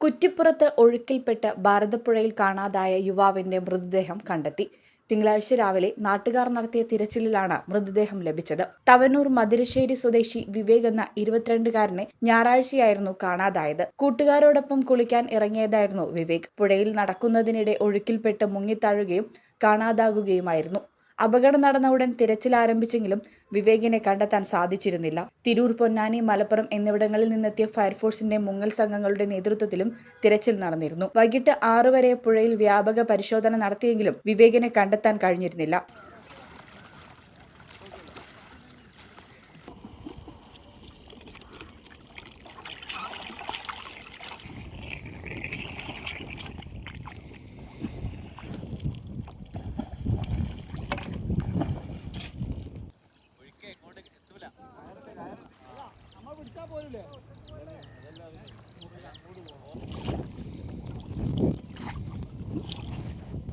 കുറ്റിപ്പുറത്ത് ഒഴുക്കിൽപ്പെട്ട് ഭാരതപ്പുഴയിൽ കാണാതായ യുവാവിന്റെ മൃതദേഹം കണ്ടെത്തി. തിങ്കളാഴ്ച രാവിലെ നാട്ടുകാർ നടത്തിയ തിരച്ചിലിലാണ് മൃതദേഹം ലഭിച്ചത്. തവനൂർ മധുരശ്ശേരി സ്വദേശി വിവേക് എന്ന ഇരുപത്തിരണ്ടുകാരനെ ഞായറാഴ്ചയായിരുന്നു കാണാതായത്. കൂട്ടുകാരോടൊപ്പം കുളിക്കാൻ ഇറങ്ങിയതായിരുന്നു വിവേക്. പുഴയിൽ നടക്കുന്നതിനിടെ ഒഴുക്കിൽപ്പെട്ട് മുങ്ങിത്താഴുകയും കാണാതാകുകയുമായിരുന്നു. അപകടം നടന്ന ഉടൻ തിരച്ചിൽ ആരംഭിച്ചെങ്കിലും വിവേകിനെ കണ്ടെത്താൻ സാധിച്ചിരുന്നില്ല. തിരൂർ പൊന്നാനി മലപ്പുറം എന്നിവിടങ്ങളിൽ നിന്നെത്തിയ ഫയർഫോഴ്സിന്റെ മുങ്ങൽ സംഘങ്ങളുടെ നേതൃത്വത്തിലും തിരച്ചിൽ നടന്നിരുന്നു. വൈകിട്ട് ആറു വരെ പുഴയിൽ വ്യാപക പരിശോധന നടത്തിയെങ്കിലും വിവേകിനെ കണ്ടെത്താൻ കഴിഞ്ഞിരുന്നില്ല.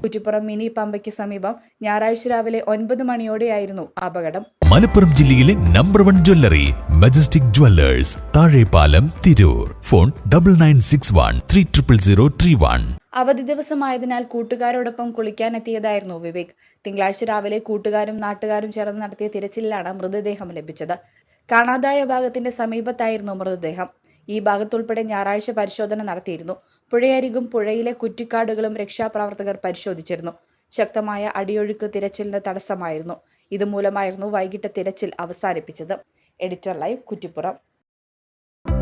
കുറ്റിപ്പുറം മിനി പമ്പയ്ക്ക് സമീപം ഞായറാഴ്ച രാവിലെ ഒൻപത് മണിയോടെയായിരുന്നു അപകടം. മലപ്പുറം ജില്ലയിലെ number one jewellery Majestic jewellers Thazhepalam Tirur. Phone double nine six one three triple zero three one അവധി ദിവസമായതിനാൽ കൂട്ടുകാരോടൊപ്പം കുളിക്കാനെത്തിയതായിരുന്നു വിവേക്. തിങ്കളാഴ്ച രാവിലെ കൂട്ടുകാരും നാട്ടുകാരും ചേർന്ന് നടത്തിയ തിരച്ചിലിലാണ് മൃതദേഹം ലഭിച്ചത്. കാണാതായ ഭാഗത്തിന്റെ സമീപത്തായിരുന്നു മൃതദേഹം. ഈ ഭാഗത്തുൾപ്പെടെ ഞായറാഴ്ച പരിശോധന നടത്തിയിരുന്നു. പുഴയരികും പുഴയിലെ കുറ്റിക്കാടുകളും രക്ഷാപ്രവർത്തകർ പരിശോധിച്ചിരുന്നു. ശക്തമായ അടിയൊഴുക്ക് തിരച്ചിലിന് തടസ്സമായിരുന്നു. ഇതുമൂലമായിരുന്നു വൈകിട്ട് തിരച്ചിൽ അവസാനിപ്പിച്ചത്. Editor live Kuttippuram.